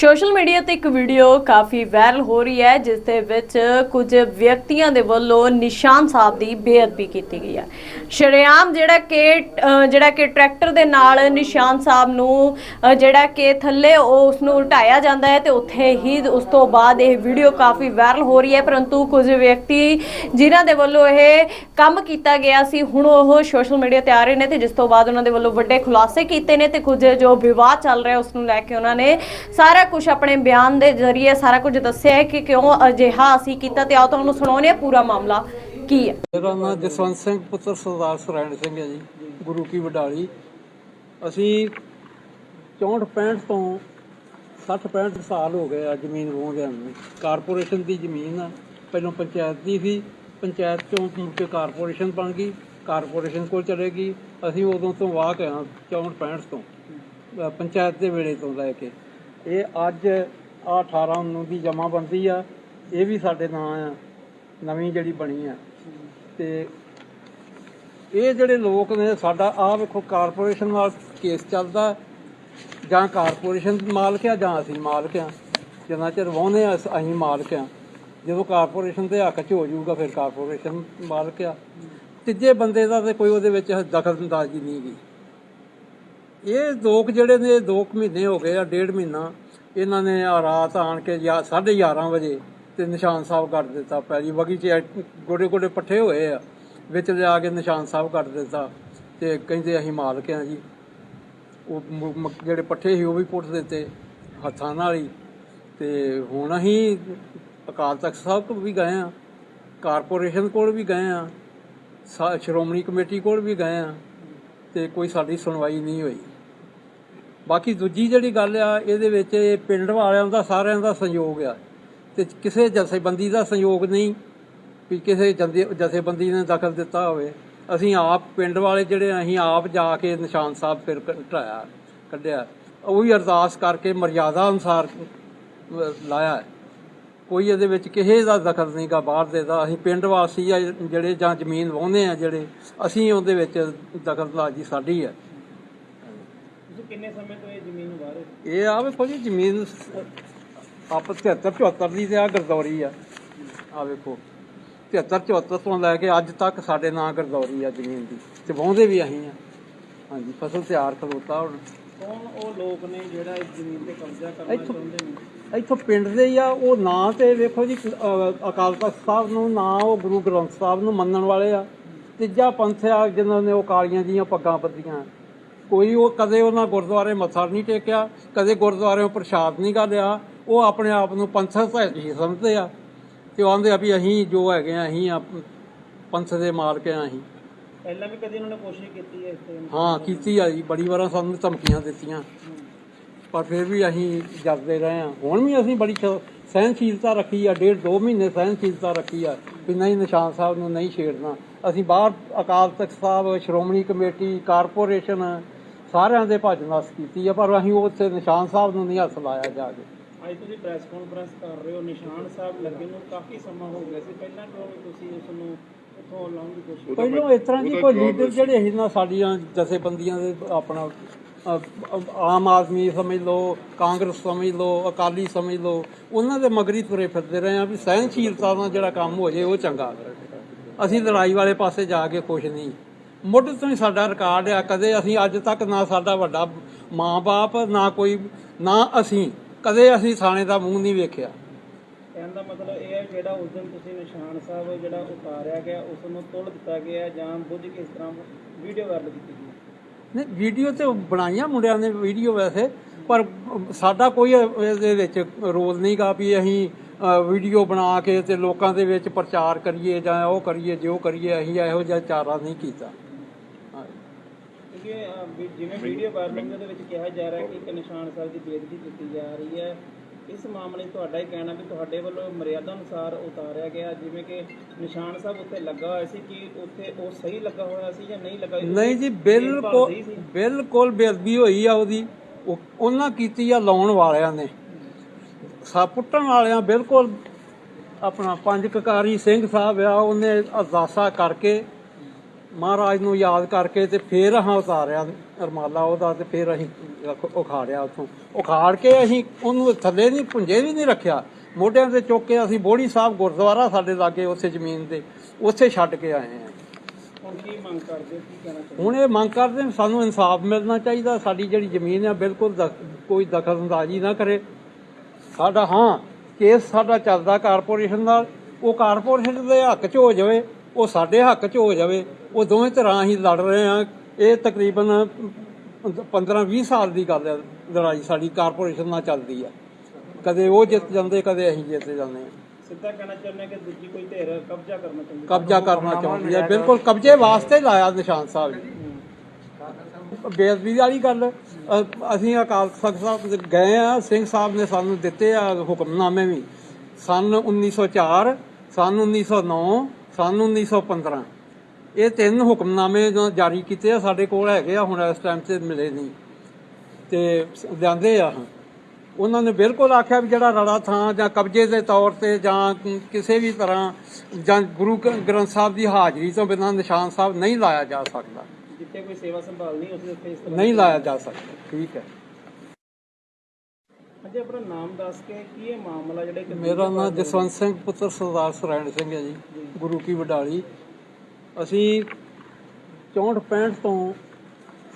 Social media ਤੇ ਇੱਕ video ਕਾਫੀ viral ਹੋ ਰਹੀ ਹੈ, ਜਿਸ ਦੇ ਵਿੱਚ ਕੁਝ ਵਿਅਕਤੀਆਂ ਦੇ ਵੱਲੋਂ ਨਿਸ਼ਾਨ ਸਾਹਿਬ ਦੀ ਬੇਅਦਬੀ ਕੀਤੀ ਗਈ ਹੈ। ਸ਼ਰੇਆਮ ਜਿਹੜਾ ਕਿ ਜਿਹੜਾ ਕਿ ਟਰੈਕਟਰ ਦੇ ਨਾਲ ਨਿਸ਼ਾਨ ਸਾਹਿਬ ਨੂੰ ਜਿਹੜਾ ਕਿ ਥੱਲੇ ਉਹ ਉਸ ਨੂੰ ਉਲਟਾਇਆ ਜਾਂਦਾ ਹੈ ਤੇ ਉੱਥੇ ਹੀ ਉਸ ਤੋਂ ਬਾਅਦ ਇਹ ਵੀਡੀਓ ਕਾਫੀ ਵਾਇਰਲ ਹੋ ਰਹੀ ਹੈ। ਪਰੰਤੂ ਕੁਝ ਵਿਅਕਤੀ ਜਿਨ੍ਹਾਂ ਦੇ ਵੱਲੋਂ ਇਹ ਕੰਮ ਕੀਤਾ ਗਿਆ ਸੀ, ਹੁਣ ਉਹ ਸੋਸ਼ਲ ਮੀਡੀਆ ਤੇ ਆ ਰਹੇ ਨੇ ਤੇ ਜਿਸ ਤੋਂ ਬਾਅਦ ਉਹਨਾਂ ਦੇ ਵੱਲੋਂ ਵੱਡੇ ਖੁਲਾਸੇ ਕੀਤੇ ਨੇ ਤੇ ਕੁਝ ਜੋ ਵਿਵਾਦ ਚੱਲ ਰਿਹਾ, ਉਸ ਨੂੰ ਲੈ ਕੇ ਉਹਨਾਂ ਨੇ ਸਾਰਾ ਕੁਝ ਆਪਣੇ ਬਿਆਨ ਦੇ ਜ਼ਰੀਏ ਸਾਰਾ ਕੁਝ ਦੱਸਿਆ ਹੈ ਕਿ ਕਿਉਂ ਅਜਿਹਾ ਅਸੀਂ ਕੀਤਾ ਤੇ ਆਓ ਤੁਹਾਨੂੰ ਸੁਣਾਉਂਦੇ ਹਾਂ ਪੂਰਾ ਮਾਮਲਾ ਕੀ ਹੈ। ਮੇਰਾ ਨਾਮ ਜਸਵੰਤ ਸਿੰਘ, ਪੁੱਤਰ ਸਰਦਾਰ ਸਰੈਣ ਸਿੰਘ ਹੈ ਜੀ, ਗੁਰੂ ਕੀ ਵਡਾਲੀ। ਅਸੀਂ 64 65 ਤੋਂ 60 65 ਸਾਲ ਹੋ ਗਏ ਆ ਜ਼ਮੀਨ ਰੋਂਦਿਆਂ ਨੂੰ। ਕਾਰਪੋਰੇਸ਼ਨ ਦੀ ਜ਼ਮੀਨ ਆ, ਪਹਿਲਾਂ ਪੰਚਾਇਤ ਦੀ ਸੀ, ਪੰਚਾਇਤ ਚੋਂ ਮੁੜ ਕੇ ਕਾਰਪੋਰੇਸ਼ਨ ਬਣ ਗਈ, ਕਾਰਪੋਰੇਸ਼ਨ ਕੋਲ ਚਲੇ ਗਈ। ਅਸੀਂ ਉਦੋਂ ਤੋਂ ਵਾਹ ਕੇ ਆ 64 65 ਤੋਂ ਪੰਚਾਇਤ ਦੇ ਵੇਲੇ ਤੋਂ ਲੈ ਕੇ। ਇਹ ਅੱਜ ਆ 18 19 ਦੀ ਜਮਾਬੰਦੀ ਆ, ਇਹ ਵੀ ਸਾਡੇ ਨਾਂ ਆ, ਨਵੀਂ ਜਿਹੜੀ ਬਣੀ ਆ। ਤੇ ਇਹ ਜਿਹੜੇ ਲੋਕ ਨੇ, ਸਾਡਾ ਆ ਵੇਖੋ ਕਾਰਪੋਰੇਸ਼ਨ ਨਾਲ ਕੇਸ ਚੱਲਦਾ, ਜਾਂ ਕਾਰਪੋਰੇਸ਼ਨ ਮਾਲਕ ਆ, ਜਾਂ ਅਸੀਂ ਮਾਲਕ ਆ। ਜਿੰਨਾ ਚਿਰ ਵਾਹੁੰਦੇ ਆ, ਅਸ- ਅਸੀਂ ਮਾਲਕ ਆ। ਜਦੋਂ ਕਾਰਪੋਰੇਸ਼ਨ ਦੇ ਹੱਕ 'ਚ ਹੋ ਜਾਊਗਾ, ਫਿਰ ਕਾਰਪੋਰੇਸ਼ਨ ਮਾਲਕ ਆ। ਤੀਜੇ ਬੰਦੇ ਦਾ ਤੇ ਕੋਈ ਉਹਦੇ ਵਿੱਚ ਦਖਲਅੰਦਾਜ਼ੀ ਨਹੀਂ ਗਈ ਇਹ ਲੋਕ ਜਿਹੜੇ ਨੇ 2 ਮਹੀਨੇ ਹੋ ਗਏ ਆ, ਡੇਢ ਮਹੀਨਾ। ਇਹਨਾਂ ਨੇ ਆ ਰਾਤ ਆਣ ਕੇ 11:30 ਵਜੇ ਤੇ ਨਿਸ਼ਾਨ ਸਾਹਿਬ ਕਰ ਦਿੱਤਾ ਪਹਿਲੀ ਵਗੀ ਚ ਗੋਡੇ ਗੋਡੇ ਪੱਠੇ ਹੋਏ ਆ, ਵਿੱਚ ਲਿਆ ਕੇ ਨਿਸ਼ਾਨ ਸਾਹਿਬ ਕਰ ਦਿੱਤਾ ਤੇ ਕਹਿੰਦੇ ਅਸੀਂ ਮਾਲਕ ਆ ਜੀ। ਉਹ ਜਿਹੜੇ ਪੱਠੇ ਸੀ ਉਹ ਵੀ ਪੁੱਟ ਦਿੱਤੇ ਹੱਥਾਂ ਨਾਲ ਹੀ। ਤੇ ਹੁਣ ਅਸੀਂ ਅਕਾਲ ਤਖਤ ਸਾਹਿਬ ਕੋਲ ਵੀ ਗਏ ਆ, ਕਾਰਪੋਰੇਸ਼ਨ ਕੋਲ ਵੀ ਗਏ ਆ, ਸਾ- ਸ਼੍ਰੋਮਣੀ ਕਮੇਟੀ ਕੋਲ ਵੀ ਗਏ ਆ। ਤੇ ਕੋਈ ਸਾਡੀ ਸੁਣਵਾਈ ਨਹੀਂ ਹੋਈ। ਬਾਕੀ ਦੂਜੀ ਜਿਹੜੀ ਗੱਲ ਆ, ਇਹਦੇ ਵਿੱਚ ਪਿੰਡ ਵਾਲਿਆਂ ਦਾ, ਸਾਰਿਆਂ ਦਾ ਸਹਿਯੋਗ ਆ। ਤੇ ਕਿਸੇ ਜਥੇਬੰਦੀ ਦਾ ਸਹਿਯੋਗ ਨਹੀਂ ਵੀ ਕਿਸੇ ਜਥੇ- ਜਥੇਬੰਦੀ ਨੇ ਦਖਲ ਦਿੱਤਾ ਹੋਵੇ। ਅਸੀਂ ਆਪ ਪਿੰਡ ਵਾਲੇ ਜਿਹੜੇ ਅਸੀਂ ਆਪ ਜਾ ਕੇ ਨਿਸ਼ਾਨ ਸਾਹਿਬ ਫਿਰ ਢਾਇਆ, ਕੱਢਿਆ। ਉਹ ਵੀ ਅਰਦਾਸ ਕਰਕੇ ਮਰਿਆਦਾ ਅਨੁਸਾਰ ਲਾਇਆ। ਕੋਈ ਇਹਦੇ ਵਿੱਚ ਕਿਸੇ ਦਾ ਦਖਲ ਨਹੀਂਗਾ ਬਾਹਰ ਦੇ ਦਾ। ਅਸੀਂ ਪਿੰਡ ਵਾਸੀ ਆ ਜਿਹੜੇ ਜਾਂ ਜ਼ਮੀਨ ਵਾਹੁੰਦੇ ਆ ਜਿਹੜੇ ਅਸੀਂ ਉਹਦੇ ਵਿੱਚ ਦਖਲਅੰਦਾਜ਼ੀ ਸਾਡੀ ਹੈ ਤੁਸੀਂ ਕਿੰਨੇ ਸਮੇਂ ਤੋਂ ਇਹ ਜ਼ਮੀਨ ਵਾਹ ਰਹੇ ਹੋ? ਇਹ ਆ ਵੇਖੋ ਜੀ ਜ਼ਮੀਨ ਆਪ 73 74 ਦੀ ਤੇ ਆ ਗਰਦੌਰੀ ਆ। ਆ ਵੇਖੋ 73 74 ਤੋਂ ਲੈ ਕੇ ਅੱਜ ਤੱਕ ਸਾਡੇ ਨਾਂ ਗਰਦੌਰੀ ਆ ਜ਼ਮੀਨ ਦੀ ਤੇ ਵਾਹੁੰਦੇ ਵੀ ਅਸੀਂ ਆ। ਹਾਂਜੀ ਫਸਲ ਤਿਆਰ ਖਲੋਤਾ ਹੁਣ। ਕੌਣ ਉਹ ਲੋਕ ਨੇ ਜਿਹੜਾ ਇਸ ਜ਼ਮੀਨ ਤੇ ਕਬਜ਼ਾ ਕਰਨਾ ਚਾਹੁੰਦੇ ਨੇ? ਇੱਥੋਂ ਪਿੰਡ ਦੇ ਹੀ ਆ ਉਹ ਨਾਂ ਤੇ ਵੇਖੋ ਜੀ ਅ, ਅਕਾਲ ਤਖਤ ਸਾਹਿਬ ਨੂੰ ਨਾਂ ਉਹ ਗੁਰੂ ਗ੍ਰੰਥ ਸਾਹਿਬ ਨੂੰ ਮੰਨਣ ਵਾਲੇ ਆ। ਤੀਜਾ ਪੰਥ ਆ ਜਿਨ੍ਹਾਂ ਨੇ ਉਹ ਕਾਲੀਆਂ ਦੀਆਂ ਪੱਗਾਂ ਬੱਧੀਆਂ। ਕੋਈ ਉਹ ਕਦੇ ਉਹਨਾਂ ਗੁਰਦੁਆਰੇ ਮੱਥਾ ਨਹੀਂ ਟੇਕਿਆ ਕਦੇ ਗੁਰਦੁਆਰਿਓਂ ਪ੍ਰਸ਼ਾਦ ਨਹੀਂ ਗਾ ਲਿਆ ਉਹ ਆਪਣੇ ਆਪ ਨੂੰ ਪੰਥਕ ਹੀ ਸਮਝਦੇ ਆ ਤੇ ਉਹ ਆਂਦੇ ਆ ਵੀ ਅਸੀਂ ਜੋ ਹੈਗੇ ਆ ਅਸੀਂ ਆ ਪੰਥ ਦੇ ਮਾਲਕ ਆ ਅਸੀਂ। ਪਹਿਲਾਂ ਵੀ ਕਦੀ ਉਹਨਾਂ ਨੇ ਕੋਸ਼ਿਸ਼ ਕੀਤੀ ਹੈ ਇਸ ਤੇ। ਹਾਂ ਕੀਤੀ ਆ ਜੀ ਬੜੀ ਵਾਰਾਂ ਸਾਨੂੰ ਧਮਕੀਆਂ ਦਿੱਤੀਆਂ। ਪਰ ਫਿਰ ਵੀ ਅਸੀਂ ਜਰਦੇ ਰਹੇ ਹਾਂ। ਹੁਣ ਵੀ ਅਸੀਂ ਬੜੀ ਸਹਿਨਸ਼ੀਲਤਾ ਰੱਖੀ ਆ ਡੇਢ ਦੋ ਮਹੀਨੇ ਸਹਿਨਸ਼ੀਲਤਾ ਰੱਖੀ ਆ ਵੀ ਨਹੀਂ ਨਿਸ਼ਾਨ ਸਾਹਿਬ ਨੂੰ ਨਹੀਂ ਛੇੜਨਾ। ਅਸੀਂ ਬਾਹਰ ਅਕਾਲ ਤਖਤ ਸਾਹਿਬ ਸ਼੍ਰੋਮਣੀ ਕਮੇਟੀ ਕਾਰਪੋਰੇਸ਼ਨ ਸਾਰਿਆਂ ਦੇ ਭੱਜ ਨਸ ਕੀਤੀ ਆ ਪਰ ਅਸੀਂ ਉੱਥੇ ਨਿਸ਼ਾਨ ਸਾਹਿਬ ਨੂੰ ਨਹੀਂ ਹੱਥ ਲਾਇਆ ਜਾ ਕੇ। ਅੱਜ ਤੁਸੀਂ ਪ੍ਰੈਸ ਕਾਨਫਰੰਸ ਕਰ ਰਹੇ ਹੋ ਨਿਸ਼ਾਨ ਸਾਹਿਬ ਲੱਗੇ ਨੂੰ ਕਾਫੀ ਸਮਾਂ ਹੋ ਗਿਆ ਸੀ। ਪਹਿਲਾਂ ਕਿਉਂ ਤੁਸੀਂ ਉਸ ਨੂੰ ਉੱਥੋਂ ਲਾਉਣ ਦੀ ਕੋਸ਼ਿਸ਼ ਪਹਿਲਾਂ ਇਸ ਤਰ੍ਹਾਂ ਦੀ ਕੋਈ ਲੀਡਰ ਜਿਹੜੇ ਸੀ ਨਾ ਸਾਡੀਆਂ ਜਥੇਬੰਦੀਆਂ ਦੇ ਆਪਣਾ ਆਮ ਆਦਮੀ ਸਮਝ ਲਓ, ਕਾਂਗਰਸ ਸਮਝ ਲਓ, ਅਕਾਲੀ ਸਮਝ ਲਓ, ਉਹਨਾਂ ਦੇ ਮਗਰੀ ਤੁਰੇ ਫਿਰਦੇ ਰਹੇ ਆ ਵੀ ਸਹਿਨਸ਼ੀਲਤਾ ਨਾਲ ਜਿਹੜਾ ਕੰਮ ਹੋ ਜੇ ਉਹ ਚੰਗਾ ਅਸੀਂ ਲੜਾਈ ਵਾਲੇ ਪਾਸੇ ਜਾ ਕੇ ਖੁਸ਼ ਨਹੀਂ। ਮੁੱਢ ਤੋਂ ਹੀ ਸਾਡਾ ਰਿਕਾਰਡ ਆ, ਕਦੇ ਅਸੀਂ ਅੱਜ ਤੱਕ ਨਾ ਸਾਡਾ ਵੱਡਾ ਮਾਂ-ਬਾਪ, ਨਾ ਕੋਈ, ਨਾ ਅਸੀਂ, ਕਦੇ ਅਸੀਂ ਥਾਣੇ ਦਾ ਮੂੰਹ ਨਹੀਂ ਵੇਖਿਆ। ਕਹਿਣ ਦਾ ਮਤਲਬ ਇਹ ਹੈ ਜਿਹੜਾ ਉਸ ਦਿਨ ਤੁਸੀਂ ਨਿਸ਼ਾਨ ਸਾਹਿਬ ਜਿਹੜਾ ਉਤਾਰਿਆ ਗਿਆ, ਉਸ ਨੂੰ ਤੋੜ ਦਿੱਤਾ ਗਿਆ ਜਾਂ ਬੁੱਝ ਕੇ ਇਸ ਤਰ੍ਹਾਂ ਵੀਡੀਓ ਵਾਇਰਲ ਕੀਤੀ ਗਈ। ਨਹੀਂ ਵੀਡੀਓ ਤੇ ਬਣਾਈਆਂ ਮੁੰਡਿਆਂ ਨੇ ਵੀਡੀਓ ਵੈਸੇ ਪਰ ਸਾਡਾ ਕੋਈ ਇਹਦੇ ਵਿੱਚ ਰੋਲ ਨਹੀਂਗਾ ਵੀ ਅਸੀਂ ਅ, ਵੀਡੀਓ ਬਣਾ ਕੇ ਤੇ ਲੋਕਾਂ ਦੇ ਵਿੱਚ ਪ੍ਰਚਾਰ ਕਰੀਏ ਜਾਂ ਉਹ ਕਰੀਏ ਜੋ ਕਰੀਏ ਅਸੀਂ ਇਹੋ ਜਿਹਾ ਚਾਰਾ ਨਹੀਂ ਕੀਤਾ ਹਾਂ। ਕਿਉਂਕਿ ਅਹ, ਵੀ ਜਿਵੇਂ ਵੀਡੀਓ ਵਾਇਰਲਿੰਗ ਦੇ ਵਿੱਚ ਕਿਹਾ ਜਾ ਰਿਹਾ ਕਿ ਇੱਕ ਨਿਸ਼ਾਨ ਸਾਹਿਬ ਦੀ ਬੇਇੱਜ਼ਤੀ ਕੀਤੀ ਜਾ ਰਹੀ ਹੈ ਇਸ ਮਾਮਲੇ 'ਚ ਤੁਹਾਡਾ ਹੀ ਕਹਿਣਾ ਵੀ ਤੁਹਾਡੇ ਵੱਲੋਂ ਮਰਿਆਦਾ ਅਨੁਸਾਰ ਉਤਾਰਿਆ ਗਿਆ ਜਿਵੇਂ ਕਿ ਨਿਸ਼ਾਨ ਸਾਹਿਬ ਉੱਤੇ ਲੱਗਾ ਹੋਇਆ ਸੀ ਕਿ ਉੱਥੇ ਉਹ ਸਹੀ ਲੱਗਾ ਹੋਇਆ ਸੀ ਜਾਂ ਨਹੀਂ ਲੱਗਾ ਨਹੀਂ ਜੀ ਬਿਲਕੁਲ। ਬਿਲਕੁਲ ਬੇਅਦਬੀ ਹੋਈ ਆ ਉਹਦੀ। ਉਹ- ਉਹਨਾਂ ਕੀਤੀ ਆ ਲਾਉਣ ਵਾਲਿਆਂ ਨੇ। ਸਾ ਪੁੱਟਣ ਵਾਲਿਆਂ ਬਿਲਕੁਲ ਆਪਣਾ ਪੰਜ ਕਕਾਰੀ ਸਿੰਘ ਸਾਹਿਬ ਆ ਉਹਨੇ ਅਰਦਾਸਾ ਕਰਕੇ ਮਹਾਰਾਜ ਨੂੰ ਯਾਦ ਕਰਕੇ ਤੇ ਫੇਰ ਅਸੀਂ ਉਤਾਰਿਆ ਰਮਾਲਾ ਉਹਦਾ ਤੇ ਫੇਰ ਅਸੀਂ ਉਖਾੜਿਆ ਉੱਥੋਂ। ਉਖਾੜ ਕੇ ਅਸੀਂ ਉਹਨੂੰ ਥੱਲੇ ਨਹੀਂ ਪੁੰਜੇ ਵੀ ਨਹੀਂ ਰੱਖਿਆ। ਮੋਢਿਆਂ ਤੇ ਚੁੱਕ ਕੇ ਅਸੀਂ ਬੋੜੀ ਸਾਹਿਬ ਗੁਰਦੁਆਰਾ ਸਾਡੇ ਲਾਗੇ ਉਸੇ ਜ਼ਮੀਨ ਤੇ ਉੱਥੇ ਛੱਡ ਕੇ ਆਏ ਹਾਂ। ਹੁਣ ਹੋ? ਇਹ ਮੰਗ ਕਰਦੇ ਹਾਂ ਸਾਨੂੰ ਇਨਸਾਫ ਮਿਲਣਾ ਚਾਹੀਦਾ ਸਾਡੀ ਜਿਹੜੀ ਜ਼ਮੀਨ ਹੈ ਬਿਲਕੁਲ ਕੋਈ ਦਖਲਅੰਦਾਜ਼ੀ ਨਾ ਕਰੇ। ਸਾਡਾ ਹਾਂ ਕੇਸ ਸਾਡਾ ਚੱਲਦਾ ਕਾਰਪੋਰੇਸ਼ਨ ਨਾਲ ਉਹ ਕਾਰਪੋਰੇਸ਼ਨ ਦੇ ਹੱਕ 'ਚ ਹੋ ਜਾਵੇ। ਉਹ ਸਾਡੇ ਹੱਕ 'ਚ ਹੋ ਜਾਵੇ ਉਹ ਦੋਵੇਂ ਤਰ੍ਹਾਂ ਹੀ ਲੜ ਰਹੇ ਆ। ਇਹ ਤਕਰੀਬਨ 15-20 ਸਾਲ ਦੀ ਗੱਲ ਹੈ ਲੜਾਈ ਸਾਡੀ ਕਾਰਪੋਰੇਸ਼ਨ ਨਾਲ ਚੱਲਦੀ ਆ। ਕਦੇ ਉਹ ਜਿੱਤ ਜਾਂਦੇ ਕਦੇ ਅਸੀਂ ਜਿੱਤ ਜਾਂਦੇ ਆ। ਸਿੱਧਾ ਕਹਿਣਾ ਚਾਹੁੰਦੇ ਕਿ ਦੂਜੀ ਕੋਈ ਧਿਰ ਕਬਜ਼ਾ ਕਰਨਾ ਚਾਹੁੰਦੀ ਕਬਜ਼ਾ ਕਰਨਾ ਚਾਹੁੰਦੀ ਹੈ ਬਿਲਕੁਲ ਕਬਜ਼ੇ ਵਾਸਤੇ ਲਾਇਆ ਨਿਸ਼ਾਨ ਸਾਹਿਬ ਜੀ। ਬੇਅਦਬੀ ਵਾਲੀ ਗੱਲ ਅਸੀਂ ਅਕਾਲ ਤਖਤ ਸਾਹਿਬ ਦੇ ਗਏ ਆ ਸਿੰਘ ਸਾਹਿਬ ਨੇ ਸਾਨੂੰ ਦਿੱਤੇ ਆ ਹੁਕਮਨਾਮੇ ਵੀ। ਸਨ 1904 ਸਨ 1909 ਸਨ 1915 ਇਹ ਤਿੰਨ ਹੁਕਮਨਾਮੇ ਜੋ ਜਾਰੀ ਕੀਤੇ ਆ ਸਾਡੇ ਕੋਲ ਹੈਗੇ ਆ ਹੁਣ ਇਸ ਟਾਈਮ ਤੇ ਮਿਲੇ ਨਹੀਂ। ਤੇ ਲਿਆਂਦੇ ਆ ਉਹਨਾਂ ਨੇ ਬਿਲਕੁਲ ਆਖਿਆ ਵੀ ਜਿਹੜਾ ਰੜਾ ਥਾਂ ਜਾਂ ਕਬਜ਼ੇ ਦੇ ਤੌਰ ਤੇ ਜਾਂ ਕਿਸੇ ਵੀ ਤਰ੍ਹਾਂ ਜਾਂ ਗੁਰੂ ਗ੍ਰੰਥ ਸਾਹਿਬ ਦੀ ਹਾਜ਼ਰੀ ਤੋਂ ਬਿਨਾਂ ਨਿਸ਼ਾਨ ਸਾਹਿਬ ਨਹੀਂ ਲਾਇਆ ਜਾ ਸਕਦਾ। ਜਿੱਥੇ ਕੋਈ ਸੇਵਾ ਸੰਭਾਲ ਨਹੀਂ ਉਸ ਦੇ ਉੱਤੇ ਨਹੀਂ ਲਾਇਆ ਜਾ ਸਕਦਾ। ਠੀਕ ਹੈ। ਹਾਂਜੀ ਆਪਣਾ ਨਾਮ ਦੱਸ ਕੇ ਕੀ ਇਹ ਮਾਮਲਾ ਜਿਹੜਾ ਕਿ ਮੇਰਾ ਨਾਮ ਜਸਵੰਤ ਸਿੰਘ ਪੁੱਤਰ ਸਰਦਾਰ ਸਰਾਇਣ ਸਿੰਘ ਹੈ ਜੀ ਗੁਰੂ ਕੀ ਵਡਾਲੀ। ਅਸੀਂ 64 65 ਤੋਂ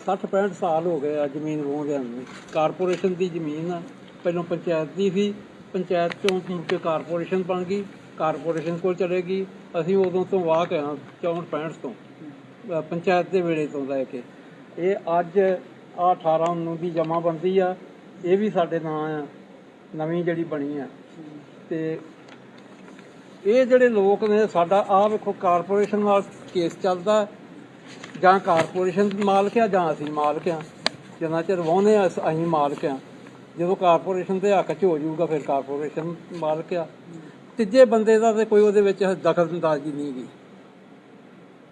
60 65 ਸਾਲ ਹੋ ਗਏ ਆ ਜ਼ਮੀਨ ਵਾਹੁੰਦਿਆਂ ਨੂੰ। ਕਾਰਪੋਰੇਸ਼ਨ ਦੀ ਜ਼ਮੀਨ ਆ। ਪਹਿਲਾਂ ਪੰਚਾਇਤ ਦੀ ਸੀ। ਪੰਚਾਇਤ ਚੋਂ ਮੁੜ ਕੇ ਕਾਰਪੋਰੇਸ਼ਨ ਬਣ ਗਈ। ਕਾਰਪੋਰੇਸ਼ਨ ਕੋਲ ਚਲੇਗੀ ਅਸੀਂ ਉਦੋਂ ਤੋਂ ਵਾਹ ਕੇ ਹਾਂ 64 65 ਤੋਂ। ਪੰਚਾਇਤ ਦੇ ਵੇਲੇ ਤੋਂ ਲੈ ਕੇ। ਇਹ ਅੱਜ ਆ 18 19 ਦੀ ਜਮਾਬੰਦੀ ਆ। ਇਹ ਵੀ ਸਾਡੇ ਨਾਂ ਆ, ਨਵੀਂ ਜਿਹੜੀ ਬਣੀ ਆ। ਤੇ ਇਹ ਜਿਹੜੇ ਲੋਕ ਨੇ, ਸਾਡਾ ਆ ਵੇਖੋ, ਕਾਰਪੋਰੇਸ਼ਨ ਨਾਲ ਕੇਸ ਚੱਲਦਾ, ਜਾਂ ਕਾਰਪੋਰੇਸ਼ਨ ਮਾਲਕ ਆ, ਜਾਂ ਅਸੀਂ ਮਾਲਕ ਆ। ਜਿੰਨਾ ਚਿਰ ਵਾਹੁੰਦੇ ਆ, ਅਸੀਂ ਮਾਲਕ ਆ। ਜਦੋਂ ਕਾਰਪੋਰੇਸ਼ਨ ਦੇ ਹੱਕ 'ਚ ਹੋ ਜਾਊਗਾ, ਫਿਰ ਕਾਰਪੋਰੇਸ਼ਨ ਮਾਲਕ ਆ। ਤੀਜੇ ਬੰਦੇ ਦਾ ਤੇ ਕੋਈ ਉਹਦੇ ਵਿੱਚ ਦਖਲਅੰਦਾਜ਼ੀ ਨਹੀਂ ਗਈ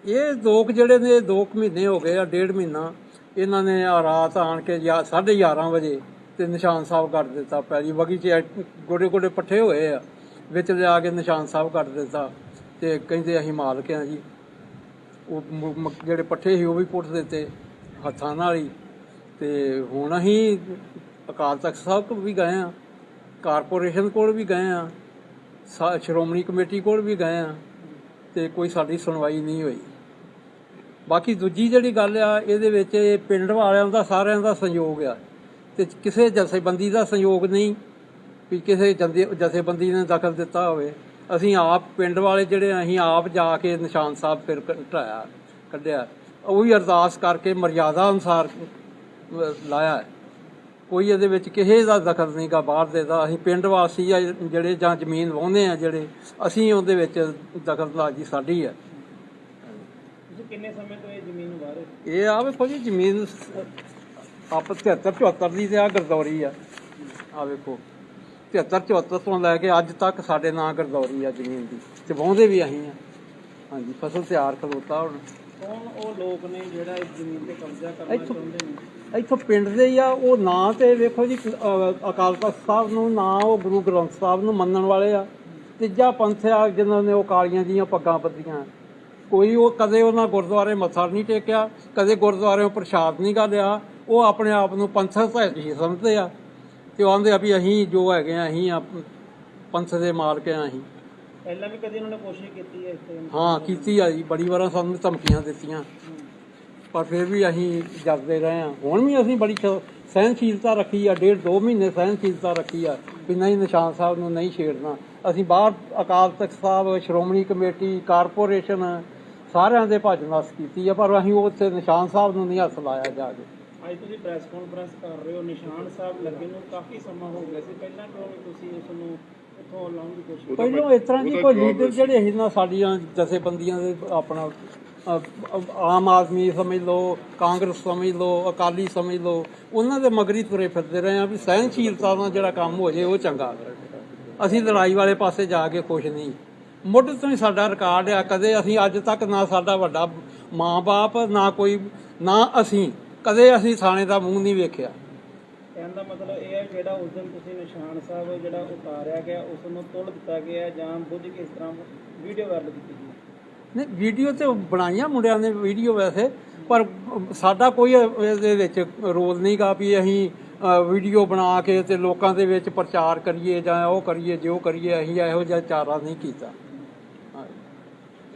ਇਹ ਲੋਕ ਜਿਹੜੇ ਨੇ 2 ਮਹੀਨੇ ਹੋ ਗਏ ਆ, ਡੇਢ ਮਹੀਨਾ। ਇਹਨਾਂ ਨੇ ਆ ਰਾਤ ਆਣ ਕੇ 11:30 ਵਜੇ ਤੇ ਨਿਸ਼ਾਨ ਸਾਹਿਬ ਕਰ ਦਿੱਤਾ ਪੈਲੀ ਵਗੀ ਚ ਗੋਡੇ ਗੋਡੇ ਪੱਠੇ ਹੋਏ ਆ, ਵਿੱਚ ਲਿਆ ਕੇ ਨਿਸ਼ਾਨ ਸਾਹਿਬ ਕਰ ਦਿੱਤਾ ਤੇ ਕਹਿੰਦੇ ਅਸੀਂ ਮਾਲਕ ਆ ਜੀ। ਉਹ ਜਿਹੜੇ ਪੱਠੇ ਸੀ ਉਹ ਵੀ ਪੁੱਟ ਦਿੱਤੇ ਹੱਥਾਂ ਨਾਲ ਹੀ। ਤੇ ਹੁਣ ਅਸੀਂ ਅਕਾਲ ਤਖਤ ਸਾਹਿਬ ਕੋਲ ਵੀ ਗਏ ਆ, ਕਾਰਪੋਰੇਸ਼ਨ ਕੋਲ ਵੀ ਗਏ ਆ, ਸਾ- ਸ਼੍ਰੋਮਣੀ ਕਮੇਟੀ ਕੋਲ ਵੀ ਗਏ ਆ ਤੇ ਕੋਈ ਸਾਡੀ ਸੁਣਵਾਈ ਨਹੀਂ ਹੋਈ। ਬਾਕੀ ਦੂਜੀ ਜਿਹੜੀ ਗੱਲ ਆ, ਇਹਦੇ ਵਿੱਚ ਇਹ ਪਿੰਡ ਵਾਲਿਆਂ ਦਾ, ਸਾਰਿਆਂ ਦਾ ਸਹਿਯੋਗ ਆ। ਤੇ ਕਿਸੇ ਜਥੇਬੰਦੀ ਦਾ ਸਹਿਯੋਗ ਨਹੀਂ ਵੀ ਕਿਸੇ ਜਥੇਬੰਦੀ ਨੇ ਦਖਲ ਦਿੱਤਾ ਹੋਵੇ। ਅਸੀਂ ਆਪ ਪਿੰਡ ਵਾਲੇ ਜਿਹੜੇ ਅਸੀਂ ਆਪ ਜਾ ਕੇ ਨਿਸ਼ਾਨ ਸਾਹਿਬ ਫਿਰ ਢਾਇਆ ਕੱਢਿਆ। ਉਹ ਵੀ ਅਰਦਾਸ ਕਰਕੇ ਮਰਿਆਦਾ ਅਨੁਸਾਰ ਲਾਇਆ। ਕੋਈ ਇਹਦੇ ਵਿੱਚ ਕਿਸੇ ਦਾ ਦਖਲ ਨਹੀਂਗਾ ਬਾਹਰ ਦੇ ਦਾ। ਅਸੀਂ ਪਿੰਡ ਵਾਸੀ ਆ ਜਿਹੜੇ ਜਾਂ ਜ਼ਮੀਨ ਵਾਹੁੰਦੇ ਆ ਜਿਹੜੇ ਅਸੀਂ ਉਹਦੇ ਵਿੱਚ ਦਖਲਅੰਦਾਜ਼ੀ ਸਾਡੀ ਹੈ। ਕਿੰਨੇ ਸਮੇਂ ਤੋਂ ਇਹ ਜ਼ਮੀਨ ਵਾਰੇ ਇਹ ਆ ਵੇਖੋ ਜੀ ਜ਼ਮੀਨ ਆਪ 73 74 ਦੀ ਤੇ ਆ ਗਰਦੌਰੀ ਆ। ਆ ਵੇਖੋ। 73 74 ਤੋਂ ਲੈ ਕੇ ਅੱਜ ਤੱਕ ਸਾਡੇ ਨਾਂ ਗਰਦੌਰੀ ਆ ਜ਼ਮੀਨ ਦੀ। ਤੇ ਵਾਹੁੰਦੇ ਵੀ ਅਸੀਂ ਆ। ਹਾਂਜੀ ਫਸਲ ਤਿਆਰ ਖਲੋਤਾ ਹੁਣ। ਕੌਣ ਉਹ ਲੋਕ ਨੇ ਜਿਹੜਾ ਇਸ ਜ਼ਮੀਨ ਤੇ ਕਬਜ਼ਾ ਕਰਨਾ ਚਾਹੁੰਦੇ ਨੇ? ਇੱਥੋਂ ਪਿੰਡ ਦੇ ਹੀ ਆ। ਉਹ ਨਾਂ ਤੇ ਵੇਖੋ ਜੀ ਅਕਾਲ ਤਖਤ ਸਾਹਿਬ ਨੂੰ ਨਾਂ ਉਹ ਗੁਰੂ ਗ੍ਰੰਥ ਸਾਹਿਬ ਨੂੰ ਮੰਨਣ ਵਾਲੇ ਆ। ਤੀਜਾ ਪੰਥ ਆ ਜਿਨ੍ਹਾਂ ਨੇ ਉਹ ਕਾਲੀਆਂ ਦੀਆਂ ਪੱਗਾਂ ਬੱਧੀਆਂ। ਕੋਈ ਉਹ ਕਦੇ ਉਹਨਾਂ ਗੁਰਦੁਆਰੇ ਮੱਥਾ ਨਹੀਂ ਟੇਕਿਆ ਕਦੇ ਗੁਰਦੁਆਰਿਓਂ ਪ੍ਰਸ਼ਾਦ ਨਹੀਂ ਗਾ ਲਿਆ ਉਹ ਆਪਣੇ ਆਪ ਨੂੰ ਪੰਥਕ ਹੀ ਸਮਝਦੇ ਆ ਤੇ ਉਹ ਆਂਦੇ ਆ ਵੀ ਅਸੀਂ ਜੋ ਹੈਗੇ ਆ ਅਸੀਂ ਆ ਪੰਥ ਦੇ ਮਾਲਕ ਆ ਅਸੀਂ। ਪਹਿਲਾਂ ਵੀ ਕਦੀ ਉਹਨਾਂ ਨੇ ਕੋਸ਼ਿਸ਼ ਕੀਤੀ ਹੈ ਤੇ ਹਾਂ ਕੀਤੀ ਆ ਜੀ ਬੜੀ ਵਾਰਾਂ ਸਾਨੂੰ ਧਮਕੀਆਂ ਦਿੱਤੀਆਂ। ਪਰ ਫਿਰ ਵੀ ਅਸੀਂ ਜਗਦੇ ਰਹੇ ਹਾਂ ਹੁਣ ਵੀ ਅਸੀਂ ਬੜੀ ਸਹਿਨਸ਼ੀਲਤਾ ਰੱਖੀ ਆ ਡੇਢ ਦੋ ਮਹੀਨੇ ਸਹਿਨਸ਼ੀਲਤਾ ਰੱਖੀ ਆ ਵੀ ਨਹੀਂ ਨਿਸ਼ਾਨ ਸਾਹਿਬ ਨੂੰ ਨਹੀਂ ਛੇੜਨਾ। ਅਸੀਂ ਬਾਹਰ ਅਕਾਲ ਤਖਤ ਸਾਹਿਬ ਸ਼੍ਰੋਮਣੀ ਕਮੇਟੀ ਕਾਰਪੋਰੇਸ਼ਨ ਸਾਰਿਆਂ ਦੇ ਭੱਜ ਨਸ ਕੀਤੀ ਆ ਪਰ ਅਸੀਂ ਉੱਥੇ ਨਿਸ਼ਾਨ ਸਾਹਿਬ ਨੂੰ ਨਹੀਂ ਹੱਥ ਲਾਇਆ ਜਾ ਕੇ। ਅੱਜ ਤੁਸੀਂ ਪ੍ਰੈਸ ਕਾਨਫਰੰਸ ਕਰ ਰਹੇ ਹੋ ਨਿਸ਼ਾਨ ਸਾਹਿਬ ਲੱਗੇ ਨੂੰ ਕਾਫੀ ਸਮਾਂ ਹੋ ਗਿਆ ਸੀ। ਪਹਿਲਾਂ ਕਿਉਂ ਨਹੀਂ ਤੁਸੀਂ ਉਸ ਨੂੰ ਉੱਥੋਂ ਲਾਉਣ ਦੀ ਕੋਸ਼ਿਸ਼ ਕੀਤੀ? ਪਹਿਲਾਂ ਇਸ ਤਰ੍ਹਾਂ ਦੀ ਕੋਈ ਲੀਡਰ ਜਿਹੜੇ ਸੀ ਨਾ ਸਾਡੀਆਂ ਜਥੇਬੰਦੀਆਂ ਦੇ ਆਪਣਾ ਆਮ ਆਦਮੀ ਸਮਝ ਲਓ ਕਾਂਗਰਸ ਸਮਝ ਲਓ ਅਕਾਲੀ ਸਮਝ ਲਓ ਉਹਨਾਂ ਦੇ ਮਗਰੀ ਤੁਰੇ ਫਿਰਦੇ ਰਹੇ ਆ ਵੀ ਸਹਿਨਸ਼ੀਲਤਾ ਨਾਲ ਜਿਹੜਾ ਕੰਮ ਹੋ ਜੇ ਉਹ ਚੰਗਾ ਅਸੀਂ ਲੜਾਈ ਵਾਲੇ ਪਾਸੇ ਜਾ ਕੇ ਖੁਸ਼ ਨਹੀਂ। ਮੁੱਢ ਤੋਂ ਹੀ ਸਾਡਾ ਰਿਕਾਰਡ ਆ ਕਦੇ ਅਸੀਂ ਅੱਜ ਤੱਕ ਨਾ ਸਾਡਾ ਵੱਡਾ ਮਾਂ-ਬਾਪ ਨਾ ਕੋਈ ਨਾ ਅਸੀਂ। ਕਦੇ ਅਸੀਂ ਥਾਣੇ ਦਾ ਮੂੰਹ ਨਹੀਂ ਵੇਖਿਆ ਕਹਿਣ ਦਾ ਮਤਲਬ ਇਹ ਹੈ ਜਿਹੜਾ ਉਸ ਦਿਨ ਤੁਸੀਂ ਨਿਸ਼ਾਨ ਸਾਹਿਬ ਜਿਹੜਾ ਉਤਾਰਿਆ ਗਿਆ ਉਸ ਨੂੰ ਤੋੜ ਦਿੱਤਾ ਗਿਆ ਜਾਂ ਬੁੱਝ ਕੇ ਇਸ ਤਰ੍ਹਾਂ ਵੀਡੀਓ ਵਾਇਰਲ ਕੀਤੀ ਗਈ ਨਹੀਂ ਵੀਡੀਓ ਤੇ ਬਣਾਈਆਂ ਮੁੰਡਿਆਂ ਨੇ ਵੀਡੀਓ ਵੈਸੇ ਪਰ ਸਾਡਾ ਕੋਈ ਇਹਦੇ ਵਿੱਚ ਰੋਲ ਨਹੀਂਗਾ ਵੀ ਅਸੀਂ ਵੀਡੀਓ ਬਣਾ ਕੇ ਤੇ ਲੋਕਾਂ ਦੇ ਵਿੱਚ ਪ੍ਰਚਾਰ ਕਰੀਏ ਜਾਂ ਉਹ ਕਰੀਏ ਜੋ ਕਰੀਏ ਅਸੀਂ ਇਹੋ ਜਿਹਾ ਚਾਰਾ ਨਹੀਂ ਕੀਤਾ।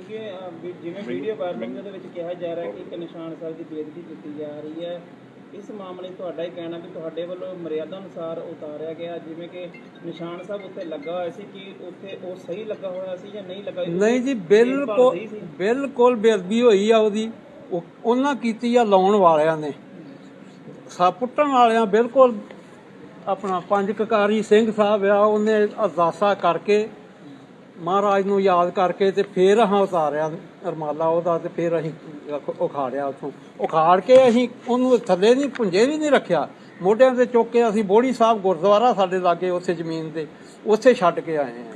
ਵੀ ਜਿਵੇਂ ਵੀਡੀਓ ਵਾਇਰਲਿੰਗ ਦੇ ਵਿੱਚ ਕਿਹਾ ਜਾ ਰਿਹਾ ਕਿ ਇੱਕ ਨਿਸ਼ਾਨ ਸਾਹਿਬ ਦੀ ਬੇਇੱਜ਼ਤੀ ਕੀਤੀ ਜਾ ਰਹੀ ਹੈ ਇਸ ਮਾਮਲੇ ਤੁਹਾਡਾ ਹੀ ਕਹਿਣਾ ਵੀ ਤੁਹਾਡੇ ਵੱਲੋਂ ਮਰਿਆਦਾ ਅਨੁਸਾਰ ਉਤਾਰਿਆ ਗਿਆ ਜਿਵੇਂ ਕਿ ਨਿਸ਼ਾਨ ਸਾਹਿਬ ਉੱਤੇ ਲੱਗਾ ਹੋਇਆ ਸੀ ਕਿ ਉੱਥੇ ਉਹ ਸਹੀ ਲੱਗਾ ਹੋਇਆ ਸੀ ਜਾਂ ਨਹੀਂ ਲੱਗਾ? ਨਹੀਂ ਜੀ ਬਿਲਕੁਲ? ਬਿਲਕੁਲ ਬੇਅਦਬੀ ਹੋਈ ਆ ਉਹਦੀ ਉਹ- ਉਹਨਾਂ ਕੀਤੀ ਆ ਲਾਉਣ ਵਾਲਿਆਂ ਨੇ ਸਾ ਪੁੱਟਣ ਵਾਲਿਆਂ ਬਿਲਕੁਲ ਆਪਣਾ ਪੰਜ ਕਕਾਰੀ ਸਿੰਘ ਸਾਹਿਬ ਆ ਉਹਨੇ ਅਰਦਾਸਾ ਕਰਕੇ ਮਹਾਰਾਜ ਨੂੰ ਯਾਦ ਕਰਕੇ ਤੇ ਫੇਰ ਹਾਂ ਉਤਾਰਿਆ ਰਮਾਲਾ ਉਹਦਾ ਤੇ ਫੇਰ ਅਸੀਂ ਉਖ- ਉਖਾੜਿਆ ਉਥੋਂ। ਉਖਾੜ ਕੇ ਅਸੀਂ ਉਹਨੂੰ ਥੱਲੇ ਨਹੀਂ ਪੁੰਜੇ ਵੀ ਨਹੀਂ ਰੱਖਿਆ। ਮੋਢਿਆਂ ਤੇ ਚੁੱਕ ਕੇ ਅਸੀਂ ਬੋੜੀ ਸਾਹਿਬ ਗੁਰਦੁਆਰਾ ਸਾਡੇ ਲਾਗੇ ਉੱਥੇ ਜ਼ਮੀਨ ਤੇ ਉੱਥੇ ਛੱਡ ਕੇ ਆਏ ਹਾਂ।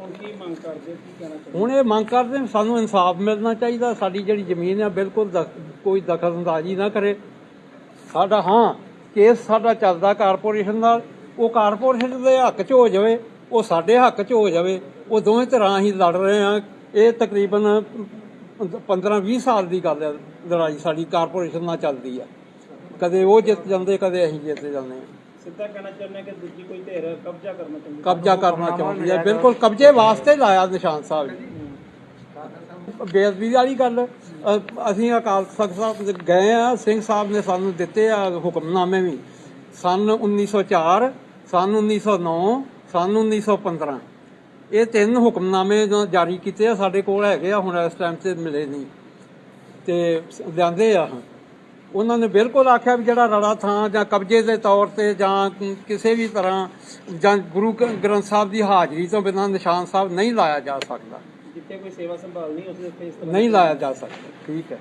ਹੁਣ ਕੀ ਮੰਗ ਕਰਦੇ? ਕੀ ਕਹਿਣਾ ਚਾਹੁੰਦੇ? ਹੁਣ ਇਹ ਮੰਗ ਕਰਦੇ ਸਾਨੂੰ ਇਨਸਾਫ ਮਿਲਣਾ ਚਾਹੀਦਾ ਸਾਡੀ ਜਿਹੜੀ ਜ਼ਮੀਨ ਆ ਬਿਲਕੁਲ ਕੋਈ ਦਖਲਅੰਦਾਜ਼ੀ ਨਾ ਕਰੇ। ਸਾਡਾ ਹਾਂ ਕੇਸ ਸਾਡਾ ਚੱਲਦਾ ਕਾਰਪੋਰੇਸ਼ਨ ਨਾਲ ਉਹ ਕਾਰਪੋਰੇਸ਼ਨ ਦੇ ਹੱਕ 'ਚ ਹੋ ਜਾਵੇ। ਉਹ ਸਾਡੇ ਹੱਕ 'ਚ ਹੋ ਜਾਵੇ ਉਹ ਦੋਵੇਂ ਤਰ੍ਹਾਂ ਹੀ ਲੜ ਰਹੇ ਆ ਇਹ ਤਕਰੀਬਨ 15-20 ਸਾਲ ਦੀ ਗੱਲ ਹੈ ਲੜਾਈ ਸਾਡੀ ਕਾਰਪੋਰੇਸ਼ਨ ਨਾਲ ਚੱਲਦੀ ਆ ਕਦੇ ਉਹ ਜਿੱਤ ਜਾਂਦੇ ਕਦੇ ਅਸੀਂ ਜਿੱਤ ਜਾਂਦੇ ਹਾਂ। ਸਿੱਧਾ ਕਹਿਣਾ ਚਾਹੁੰਦੇ ਕਿ ਦੂਜੀ ਕੋਈ ਧਿਰ ਕਬਜ਼ਾ ਕਰਨਾ ਚਾਹੁੰਦੀ ਹੈ। ਕਬਜ਼ਾ ਕਰਨਾ ਚਾਹੁੰਦੀ ਹੈ। ਬਿਲਕੁਲ ਕਬਜ਼ੇ ਵਾਸਤੇ ਲਾਇਆ ਨਿਸ਼ਾਨ ਸਾਹਿਬ ਜੀ। ਬੇਅਦਬੀ ਵਾਲੀ ਗੱਲ ਅਸੀਂ ਅਕਾਲ ਤਖਤ ਸਾਹਿਬ ਦੇ ਗਏ ਆ ਸਿੰਘ ਸਾਹਿਬ ਨੇ ਸਾਨੂੰ ਦਿੱਤੇ ਆ ਹੁਕਮਨਾਮੇ ਵੀ। ਸਨ 1904 ਸਨ 1909 ਸਨ 1915 ਇਹ ਤਿੰਨ ਹੁਕਮਨਾਮੇ ਜਾਰੀ ਕੀਤੇ ਆ ਸਾਡੇ ਕੋਲ ਹੈਗੇ ਆ ਹੁਣ ਇਸ ਟਾਈਮ ਤੇ ਮਿਲੇ ਨਹੀਂ। ਤੇ ਲਿਆਂਦੇ ਆ। ਉਹਨਾਂ ਨੇ ਬਿਲਕੁਲ ਆਖਿਆ ਵੀ ਜਿਹੜਾ ਰੜਾ ਥਾਂ ਜਾਂ ਕਬਜ਼ੇ ਦੇ ਤੌਰ ਤੇ ਜਾਂ ਕਿਸੇ ਵੀ ਤਰ੍ਹਾਂ ਜਾਂ ਗੁਰੂ ਗ੍ਰੰਥ ਸਾਹਿਬ ਦੀ ਹਾਜ਼ਰੀ ਤੋਂ ਬਿਨਾਂ ਨਿਸ਼ਾਨ ਸਾਹਿਬ ਨਹੀਂ ਲਾਇਆ ਜਾ ਸਕਦਾ। ਜਿੱਥੇ ਕੋਈ ਸੇਵਾ ਸੰਭਾਲ ਨਹੀਂ ਉਸ ਦੇ ਉੱਤੇ ਇਸ ਤਰ੍ਹਾਂ ਨਹੀਂ ਲਾਇਆ ਜਾ ਸਕਦਾ। ਠੀਕ ਹੈ।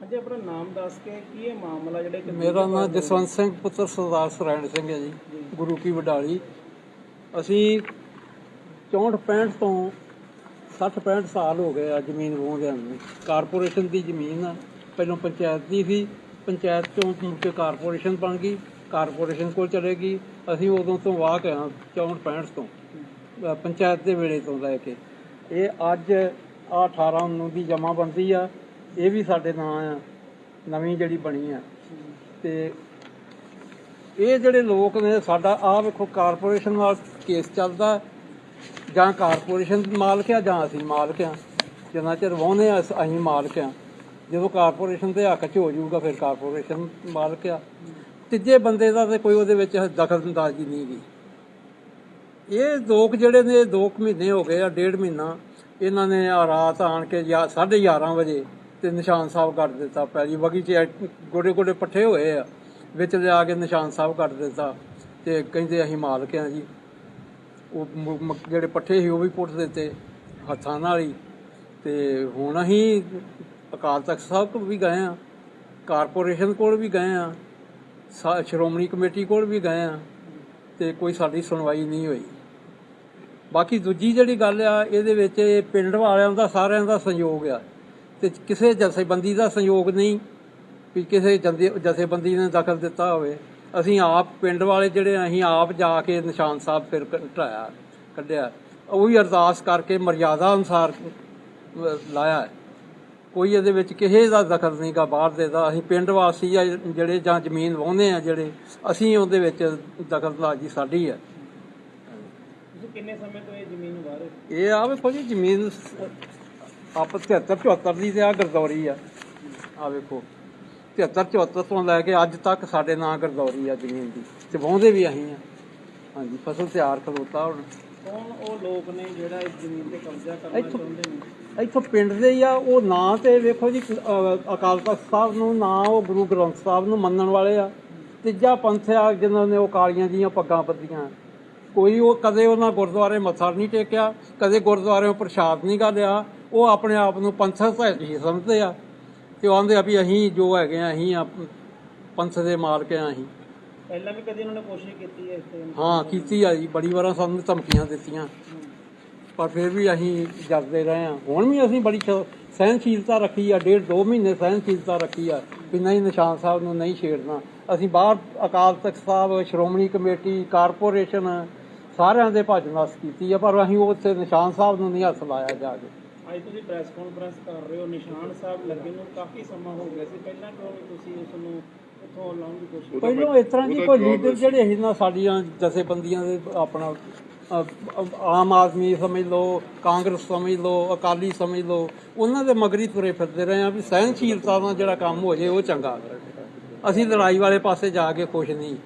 ਹਾਂਜੀ ਆਪਣਾ ਨਾਮ ਦੱਸ ਕੇ ਕੀ ਇਹ ਮਾਮਲਾ ਜਿਹੜਾ ਮੇਰਾ ਨਾਮ ਜਸਵੰਤ ਸਿੰਘ ਪੁੱਤਰ ਸਰਦਾਰ ਸਰੈਣ ਸਿੰਘ ਹੈ ਜੀ। ਗੁਰੂ ਕੀ ਵਡਾਲੀ। ਅਸੀਂ 64 65 ਤੋਂ 60 65 ਸਾਲ ਹੋ ਗਏ ਆ ਜ਼ਮੀਨ ਵਾਹੁੰਦਿਆਂ ਨੂੰ। ਕਾਰਪੋਰੇਸ਼ਨ ਦੀ ਜ਼ਮੀਨ ਆ। ਪਹਿਲਾਂ ਪੰਚਾਇਤ ਦੀ ਸੀ। ਪੰਚਾਇਤ ਤੋਂ ਮੁੜ ਕੇ ਕਾਰਪੋਰੇਸ਼ਨ ਬਣ ਗਈ। ਕਾਰਪੋਰੇਸ਼ਨ ਕੋਲ ਚਲੇ ਗਈ। ਅਸੀਂ ਉਦੋਂ ਤੋਂ ਵਾਹ ਕੇ ਆ 64 65 ਤੋਂ। ਪੰਚਾਇਤ ਦੇ ਵੇਲੇ ਤੋਂ ਲੈ ਕੇ। ਇਹ ਅੱਜ ਆ 18 19 ਦੀ ਜਮਾਬੰਦੀ ਆ। ਇਹ ਵੀ ਸਾਡੇ ਨਾਂ ਆ। ਨਵੀਂ ਜਿਹੜੀ ਬਣੀ ਆ। ਤੇ ਇਹ ਜਿਹੜੇ ਲੋਕ ਨੇ ਸਾਡਾ ਆ ਵੇਖੋ ਕਾਰਪੋਰੇਸ਼ਨ ਨਾਲ ਕੇਸ ਚੱਲਦਾ ਜਾਂ ਕਾਰਪੋਰੇਸ਼ਨ ਮਾਲਕ ਆ ਜਾਂ ਅਸੀਂ ਮਾਲਕ ਆ, ਜਿੰਨਾ ਚਿਰ ਵਾਹੁੰਦੇ ਆ, ਅਸੀਂ ਮਾਲਕ ਆ। ਜਦੋਂ ਕਾਰਪੋਰੇਸ਼ਨ ਦੇ ਹੱਕ 'ਚ ਹੋ ਜਾਊਗਾ, ਫਿਰ ਕਾਰਪੋਰੇਸ਼ਨ ਮਾਲਕ ਆ। ਤੀਜੇ ਬੰਦੇ ਦਾ ਤੇ ਕੋਈ ਉਹਦੇ ਵਿੱਚ ਦਖਲਅੰਦਾਜ਼ੀ ਨਹੀਂ ਗੀ। ਇਹ ਲੋਕ ਜਿਹੜੇ ਨੇ 2 ਮਹੀਨੇ ਹੋ ਗਏ ਆ, ਡੇਢ ਮਹੀਨਾ, ਇਹਨਾਂ ਨੇ ਆ ਰਾਤ ਆਣ ਕੇ 11:30 ਵਜੇ ਤੇ ਨਿਸ਼ਾਨ ਸਾਹਿਬ ਕੱਢ ਦਿੱਤਾ। ਪਹਿਲੀ ਵਗੀ ਚ ਗੋਡੇ ਗੋਡੇ ਪੱਠੇ ਹੋਏ ਆ, ਵਿੱਚ ਲਿਆ ਕੇ ਨਿਸ਼ਾਨ ਸਾਹਿਬ ਕੱਢ ਦਿੱਤਾ ਤੇ ਕਹਿੰਦੇ ਅਸੀਂ ਮਾਲਕ ਆ ਜੀ। ਉਹ ਮ- ਮ- ਜਿਹੜੇ ਪੱਠੇ ਸੀ ਉਹ ਵੀ ਪੁੱਟ ਦਿੱਤੇ ਹੱਥਾਂ ਨਾਲ ਹੀ। ਤੇ ਹੁਣ ਅਸੀਂ ਅਕਾਲ ਤਖਤ ਸਾਹਿਬ ਕੋਲ ਵੀ ਗਏ ਆ ਕਾਰਪੋਰੇਸ਼ਨ ਕੋਲ ਵੀ ਗਏ ਆ ਸਾ- ਸ਼੍ਰੋਮਣੀ ਕਮੇਟੀ ਕੋਲ ਵੀ ਗਏ ਆ ਤੇ ਕੋਈ ਸਾਡੀ ਸੁਣਵਾਈ ਨਹੀਂ ਹੋਈ। ਬਾਕੀ ਦੂਜੀ ਜਿਹੜੀ ਗੱਲ ਆ, ਇਹਦੇ ਵਿੱਚ ਇਹ ਪਿੰਡ ਵਾਲਿਆਂ ਦਾ, ਸਾਰਿਆਂ ਦਾ ਸਹਿਯੋਗ ਆ। ਤੇ ਕਿਸੇ ਜਥੇਬੰਦੀ ਦਾ ਸਹਿਯੋਗ ਨਹੀਂ ਵੀ ਕਿਸੇ ਜੰਦੇ- ਜਥੇਬੰਦੀ ਨੇ ਦਖਲ ਦਿੱਤਾ ਹੋਵੇ। ਅਸੀਂ ਆਪ ਪਿੰਡ ਵਾਲੇ ਜਿਹੜੇ ਅਸੀਂ ਆਪ ਜਾ ਕੇ ਨਿਸ਼ਾਨ ਸਾਹਿਬ ਫਿਰ ਢਾਇਆ ਕੱਢਿਆ। ਉਹ ਵੀ ਅਰਦਾਸ ਕਰਕੇ ਮਰਿਆਦਾ ਅਨੁਸਾਰ ਲਾਇਆ। ਕੋਈ ਇਹਦੇ ਵਿੱਚ ਕਿਸੇ ਦਾ ਦਖਲ ਨਹੀਂਗਾ ਬਾਹਰ ਦੇ ਦਾ। ਅਸੀਂ ਪਿੰਡ ਵਾਸੀ ਆ ਜਿਹੜੇ ਜਾਂ ਜ਼ਮੀਨ ਵਾਹੁੰਦੇ ਆ ਜਿਹੜੇ ਅਸੀਂ ਉਹਦੇ ਵਿੱਚ ਦਖਲਅੰਦਾਜ਼ੀ ਸਾਡੀ ਹੈ। ਕਿੰਨੇ ਸਮੇਂ ਤੋਂ ਇਹ ਜ਼ਮੀਨ ਵਾਰ ਹੋ? ਇਹ ਆ ਵੇਖੋ ਜੀ ਜ਼ਮੀਨ ਆਪ 73 74 ਦੀ ਤੇ ਆ ਗਰਦੌਰੀ ਆ। ਆ ਵੇਖੋ। 73 74 ਤੋਂ ਲੈ ਕੇ ਅੱਜ ਤੱਕ ਸਾਡੇ ਨਾਂ ਗਰਦੌਰੀ ਆ ਜ਼ਮੀਨ ਦੀ। ਤੇ ਵਾਹੁੰਦੇ ਵੀ ਅਸੀਂ ਆ। ਹਾਂਜੀ ਫਸਲ ਤਿਆਰ ਖਲੋਤਾ ਹੁਣ। ਕੌਣ ਉਹ ਲੋਕ ਨੇ ਜਿਹੜਾ ਇਸ ਜ਼ਮੀਨ ਤੇ ਕਬਜ਼ਾ ਕਰਨਾ ਚਾਹੁੰਦੇ ਨੇ? ਇੱਥੋਂ ਪਿੰਡ ਦੇ ਹੀ ਆ। ਉਹ ਨਾਂ ਤੇ ਵੇਖੋ ਜੀ ਅਕਾਲ ਤਖਤ ਸਾਹਿਬ ਨੂੰ ਨਾਂ ਉਹ ਗੁਰੂ ਗ੍ਰੰਥ ਸਾਹਿਬ ਨੂੰ ਮੰਨਣ ਵਾਲੇ ਆ। ਤੀਜਾ ਪੰਥ ਆ ਜਿਨ੍ਹਾਂ ਨੇ ਉਹ ਕਾਲੀਆਂ ਦੀਆਂ ਪੱਗਾਂ ਬੱਧੀਆਂ। ਕੋਈ ਉਹ ਕਦੇ ਉਹਨਾਂ ਗੁਰਦੁਆਰੇ ਮੱਥਾ ਨਹੀਂ ਟੇਕਿਆ ਕਦੇ ਗੁਰਦੁਆਰਿਓਂ ਪ੍ਰਸ਼ਾਦ ਨਹੀਂ ਗਾ ਲਿਆ ਉਹ ਆਪਣੇ ਆਪ ਨੂੰ ਪੰਥਕ ਹੀ ਸਮਝਦੇ ਆ। ਤੇ ਉਹ ਆਂਦੇ ਆ ਵੀ ਅਸੀਂ ਜੋ ਹੈਗੇ ਆ ਅਸੀਂ ਆ ਪੰਥ ਦੇ ਮਾਲਕ ਆ ਅਸੀਂ। ਪਹਿਲਾਂ ਵੀ ਕਦੀ ਉਹਨਾਂ ਨੇ ਕੋਸ਼ਿਸ਼ ਕੀਤੀ ਹੈ ਇੱਥੇ? ਹਾਂ ਕੀਤੀ ਆ ਜੀ। ਬੜੀ ਵਾਰਾਂ ਸਾਨੂੰ ਧਮਕੀਆਂ ਦਿੱਤੀਆਂ। ਪਰ ਫਿਰ ਵੀ ਅਸੀਂ ਜਰਦੇ ਰਹੇ ਹਾਂ ਹੁਣ ਵੀ ਅਸੀਂ ਬੜੀ ਸ- ਸਹਿਨਸ਼ੀਲਤਾ ਰੱਖੀ ਆ। ਡੇਢ ਦੋ ਮਹੀਨੇ ਸਹਿਨਸ਼ੀਲਤਾ ਰੱਖੀ ਆ ਵੀ ਨਹੀਂ ਨਿਸ਼ਾਨ ਸਾਹਿਬ ਨੂੰ ਨਹੀਂ ਛੇੜਨਾ। ਅਸੀਂ ਬਾਹਰ ਅਕਾਲ ਤਖਤ ਸਾਹਿਬ ਸ਼੍ਰੋਮਣੀ ਕਮੇਟੀ ਕਾਰਪੋਰੇਸ਼ਨ ਸਾਰਿਆਂ ਦੇ ਭੱਜ ਨਸ ਕੀਤੀ ਆ ਪਰ ਅਸੀਂ ਉੱਥੇ ਨਿਸ਼ਾਨ ਸਾਹਿਬ ਨੂੰ ਨਹੀਂ ਹੱਥ ਲਾਇਆ ਜਾ ਕੇ। ਅੱਜ ਤੁਸੀਂ ਪ੍ਰੈਸ ਕਾਨਫਰੰਸ ਕਰ ਰਹੇ ਹੋ ਨਿਸ਼ਾਨ ਸਾਹਿਬ ਲੱਗੇ ਨੂੰ ਕਾਫੀ ਸਮਾਂ ਹੋ ਗਿਆ ਸੀ। ਪਹਿਲਾਂ ਕਿਉਂ ਨਹੀਂ ਤੁਸੀਂ ਉਸ ਨੂੰ ਉੱਥੋਂ ਲਾਉਣ ਦੀ ਕੋਸ਼ਿਸ਼ ਪਹਿਲਾਂ ਇਸ ਤਰ੍ਹਾਂ ਦੀ ਕੋਈ ਲੀਡਰ ਜਿਹੜੇ ਸੀ ਨਾ ਸਾਡੀਆਂ ਜਥੇਬੰਦੀਆਂ ਦੇ ਆਪਣਾ ਆਮ ਆਦਮੀ ਸਮਝ ਲਓ ਕਾਂਗਰਸ ਸਮਝ ਲਓ ਅਕਾਲੀ ਸਮਝ ਲਓ ਉਹਨਾਂ ਦੇ ਮਗਰੀ ਤੁਰੇ ਫਿਰਦੇ ਰਹੇ ਆ ਵੀ ਸਹਿਨਸ਼ੀਲਤਾ ਨਾਲ ਜਿਹੜਾ ਕੰਮ ਹੋ ਜੇ ਉਹ ਚੰਗਾ ਅਸੀਂ ਲੜਾਈ ਵਾਲੇ ਪਾਸੇ ਜਾ ਕੇ ਖੁਸ਼ ਨਹੀਂ।